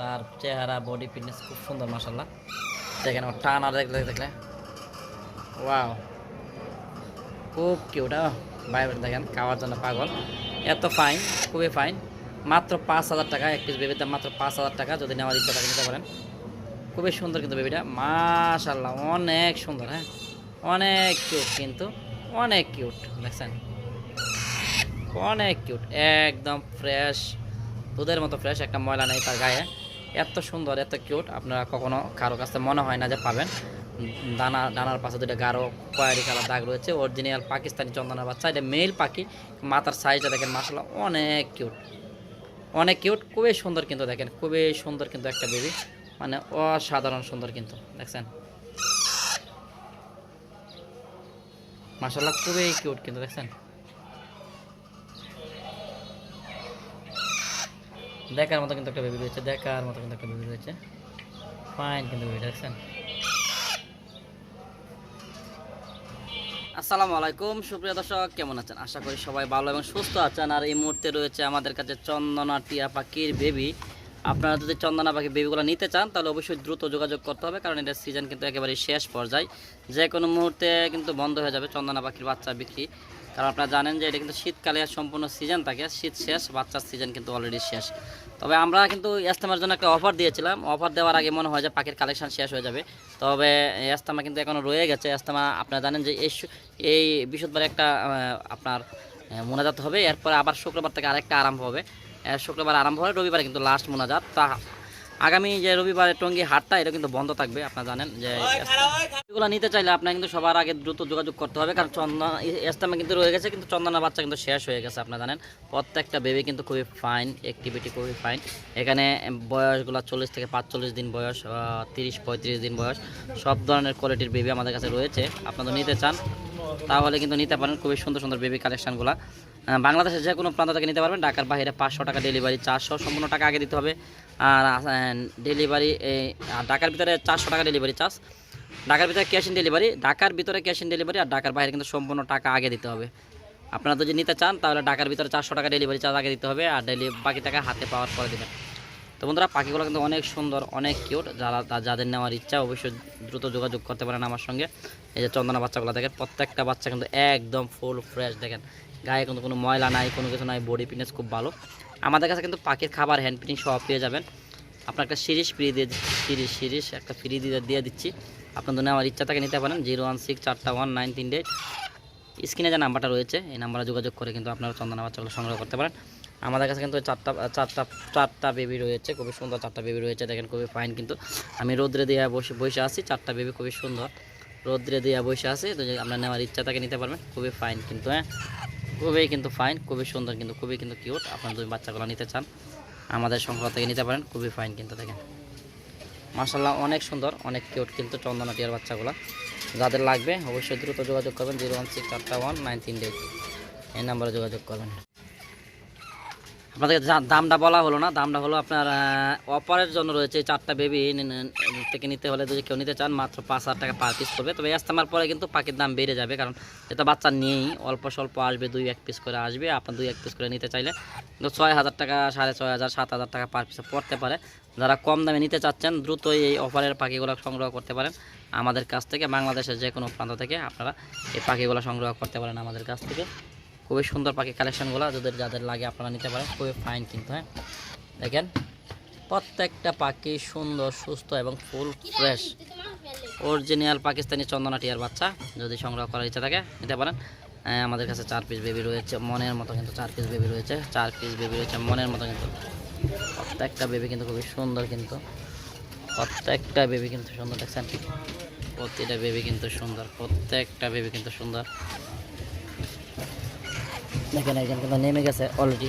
তার চেহারা body fitness খুব সুন্দর মাসাল্লাহ দেখেন ওর টান আর দেখলে দেখলে। ওয়াও খুব কিউট বাইরে দেখেন, খাওয়ার জন্য পাগল। এত ফাইন খুবই ফাইন মাত্র পাঁচ হাজার টাকা, এক পিস বেবির দাম মাত্র পাঁচ হাজার টাকা যদি নেওয়ার ইচ্ছা থাকে নিতে পারেন। খুবই সুন্দর কিন্তু বেবিটা মাশাল্লাহ অনেক সুন্দর হ্যাঁ? অনেক কিউট কিন্তু, অনেক কিউট দেখছেন? অনেক কিউট একদম ফ্রেশ দুধের মতো ফ্রেশ একটা ময়লা নেই তার গায়ে। এত সুন্দর, এত কিউট। আপনারা কখনো কারও কাছে মনে হয় না যে পাবেন। দানা ডানার পাশে দুটো গাঢ় কয়ারি কালার দাগ রয়েছে। অরিজিনাল পাকিস্তানি চন্দনের বাচ্চা, এটা মেল পাখি। মাথার সাইজটা দেখেন মাসাল্লাহ অনেক কিউট। অনেক কিউট, খুবই সুন্দর কিন্তু দেখেন, খুবই সুন্দর কিন্তু একটা বেবি মানে অসাধারণ সুন্দর কিন্তু, দেখছেন? মাসাল্লাহ খুবই কিউট কিন্তু, দেখছেন? দেখার মতো কিন্তু একটা বেবি রয়েছে, দেখার মতো কিন্তু একটা বেবি রয়েছে। ফাইন কিন্তু বেবি দেখছেন? আসসালামু আলাইকুম, সুপ্রিয় দর্শক, কেমন আছেন? আশা করি সবাই ভালো এবং সুস্থ আছেন। আর এই মুহূর্তে রয়েছে আমাদের কাছে চন্দনা টিয়া পাখির বেবি আপনারা যদি চন্দনা পাখির বেবিগুলো নিতে চান, তাহলে অবশ্যই দ্রুত যোগাযোগ করতে হবে, কারণ এটার সিজন কিন্তু একেবারে শেষ পর্যায়ে। যে কোনো মুহূর্তে কিন্তু বন্ধ হয়ে যাবে চন্দনা পাখির বাচ্চা বিক্রি। কারণ আপনারা জানেন যে এটা কিন্তু শীতকালে সম্পূর্ণ সিজন থাকে, শীত শেষ, বাচ্চার সিজন কিন্তু অলরেডি শেষ। তবে আমরা কিন্তু ইস্তেমার জন্য একটা অফার দিয়েছিলাম। অফার দেওয়ার আগে মনে হয় যে পাখির কালেকশন শেষ হয়ে যাবে। তবে ইস্তেমা কিন্তু এখনও রয়ে গেছে। ইস্তেমা আপনারা জানেন যে এই এই বৃহস্পতিবার একটা আপনার মোনাজাত হবে। এরপরে আবার শুক্রবার থেকে আরেকটা আরম্ভ হবে। শুক্রবার আরম্ভ হবে, রবিবারে কিন্তু লাস্ট মোনাজাত। তা আগামী যে রবিবারে টঙ্গী হাটটা এটা কিন্তু বন্ধ থাকবে আপনারা জানেন যে এগুলো নিতে চাইলে আপনার কিন্তু সবার আগে দ্রুত যোগাযোগ করতে হবে কারণ চন্দনা ইস্তামা কিন্তু রয়ে গেছে কিন্তু চন্দনা বাচ্চা কিন্তু শেষ হয়ে গেছে আপনারা জানেন। প্রত্যেকটা বেবি কিন্তু খুবই ফাইন অ্যাক্টিভিটি খুবই ফাইন এখানে বয়সগুলো চল্লিশ থেকে পাঁচচল্লিশ দিন বয়স তিরিশ পঁয়ত্রিশ দিন বয়স। সব ধরনের কোয়ালিটির বেবি আমাদের কাছে রয়েছে আপনারা নিতে চান তাহলে কিন্তু নিতে পারেন খুবই সুন্দর সুন্দর বেবি কালেকশানগুলো বাংলাদেশের যে কোনো প্রান্ত থেকে নিতে পারবেন, ঢাকার বাইরে পাঁচশো টাকা ডেলিভারি চারশো সম্পূর্ণ টাকা আগে দিতে হবে। আর ডেলিভারি ঢাকার ভিতরে চারশো টাকা ডেলিভারি চার্জ ঢাকার ভিতরে ক্যাশ ইন ডেলিভারি ঢাকার ভিতরে ক্যাশ ইন ডেলিভারি আর ঢাকার বাইরে কিন্তু সম্পূর্ণ টাকা আগে দিতে হবে। আপনারা যদি নিতে চান, তাহলে ঢাকার ভিতরে চারশো টাকা ডেলিভারি চার্জ আগে দিতে হবে আর ডেলি বাকি টাকা হাতে পাওয়ার পরে দেবেন। তো বন্ধুরা, পাখিগুলো কিন্তু অনেক সুন্দর, অনেক কিউট যারা যাদের নেওয়ার ইচ্ছা অবশ্যই দ্রুত যোগাযোগ করতে পারেন আমার সঙ্গে। এই যে চন্দনা বাচ্চাগুলো, দেখেন, প্রত্যেকটা বাচ্চা কিন্তু একদম ফুল ফ্রেশ দেখেন। গায়ে কিন্তু কোনো ময়লা নাই, কোনো কিছু নাই বডি ফিটনেস খুব ভালো। আমাদের কাছে কিন্তু পাখির খাবার হ্যান্ড ফিটিং সব পেয়ে যাবেন। আপনার একটা সিরিজ ফ্রি দিয়ে সিরিজ সিরিজ একটা ফ্রি দিয়ে দিয়ে দিচ্ছি। আপনাদের নেওয়ার ইচ্ছা থাকে, নিতে পারেন। জিরো ওয়ান সিক্স চারটা ওয়ান নাইন তিন ডেট। স্ক্রিনে যে নাম্বারটা রয়েছে, এই নাম্বারে যোগাযোগ করে কিন্তু আপনারা চন্দনা বাচ্চাগুলো সংগ্রহ করতে পারেন। আমাদের কাছে কিন্তু চারটা চারটা চারটা বেবি রয়েছে। খুবই সুন্দর চারটা বেবি রয়েছে, দেখেন খুবই ফাইন কিন্তু। আমি রোদ্রে দিয়ে বসে বসে আছি, চারটা বেবি খুবই সুন্দর। রোদ্রে দিয়ে বসে আছি, তো আপনার নেওয়ার ইচ্ছা থাকে নিতে পারবেন, খুবই ফাইন কিন্তু হ্যাঁ? খুবই কিন্তু ফাইন খুবই সুন্দর কিন্তু, খুবই কিন্তু কিউট আপনার যদি বাচ্চাগুলো নিতে চান, আমাদের সংগ্রহ থেকে নিতে পারেন, খুবই ফাইন কিন্তু, দেখেন। মার্শাল্লাহ অনেক সুন্দর, অনেক কিউট কিন্তু চন্দনা টিয়ার বাচ্চাগুলো। যাদের লাগবে, অবশ্যই দ্রুত যোগাযোগ করবেন, জিরো ওয়ান সিক্স চারটা ওয়ান নাইন তিন এই নাম্বারে যোগাযোগ করবেন। আপনাদের যা- দামটা বলা হলো না, দামটা হলো আপনার অপারের জন্য রয়েছে চারটা বেবি থেকে নিতে হলে যদি কেউ নিতে চান, মাত্র পাঁচ হাজার টাকা পার পিস করবে তবে ইস্তেমার পরে কিন্তু পাখির দাম বেড়ে যাবে, কারণ এটা বাচ্চা নেই, অল্প স্বল্প আসবে, দুই এক পিস করে আসবে। আপনার দুই এক পিস করে নিতে চাইলে কিন্তু ছয় হাজার টাকা, সাড়ে ছয় হাজার, সাত হাজার টাকা পার পিসে পড়তে পারে। যারা কম দামে নিতে চাচ্ছেন, দ্রুতই এই অফারের পাখিগুলো সংগ্রহ করতে পারেন আমাদের কাছ থেকে, বাংলাদেশের যে কোনো প্রান্ত থেকে আপনারা এই পাখিগুলো সংগ্রহ করতে পারেন আমাদের কাছ থেকে। খুবই সুন্দর পাখি কালেকশনগুলো যাদের যাদের লাগে আপনারা নিতে পারেন খুবই ফাইন কিন্তু হ্যাঁ। দেখেন প্রত্যেকটা পাখি সুন্দর সুস্থ এবং ফুল ফ্রেশ অরিজিনাল পাকিস্তানি চন্দনা টিয়ার বাচ্চা যদি সংগ্রহ করার ইচ্ছা থাকে নিতে পারেন। আহ, আমাদের কাছে চার পিস বেবি রয়েছে মনের মতো কিন্তু চার পিস বেবি রয়েছে চার পিস বেবি রয়েছে মনের মতো কিন্তু। প্রত্যেকটা বেবি কিন্তু খুবই সুন্দর কিন্তু। প্রত্যেকটা বেবি কিন্তু সুন্দর দেখছেন? প্রতিটা বেবি কিন্তু সুন্দর প্রত্যেকটা বেবি কিন্তু সুন্দর। দেখেন একজন কিন্তু নেমে গেছে অলরেডি